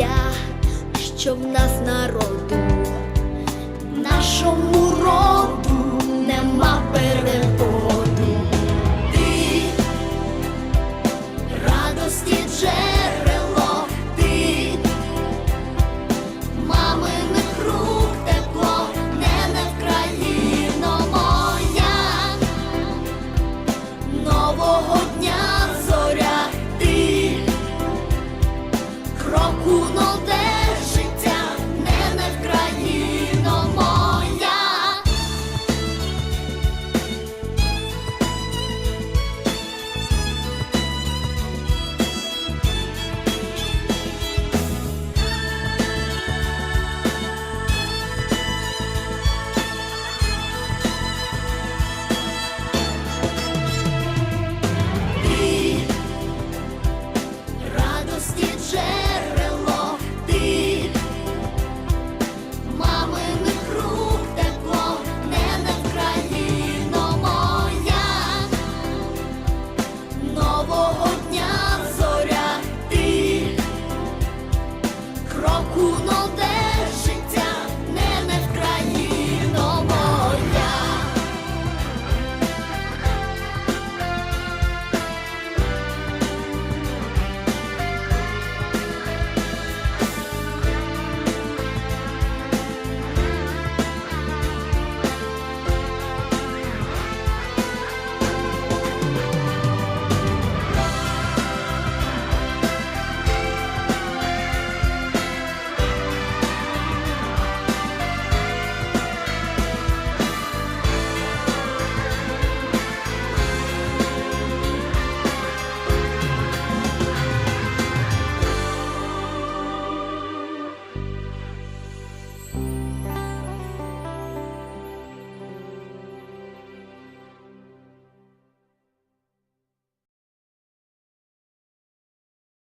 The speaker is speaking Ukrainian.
щастя, що в нас народу, нашому роду нема переводу. Ти радості.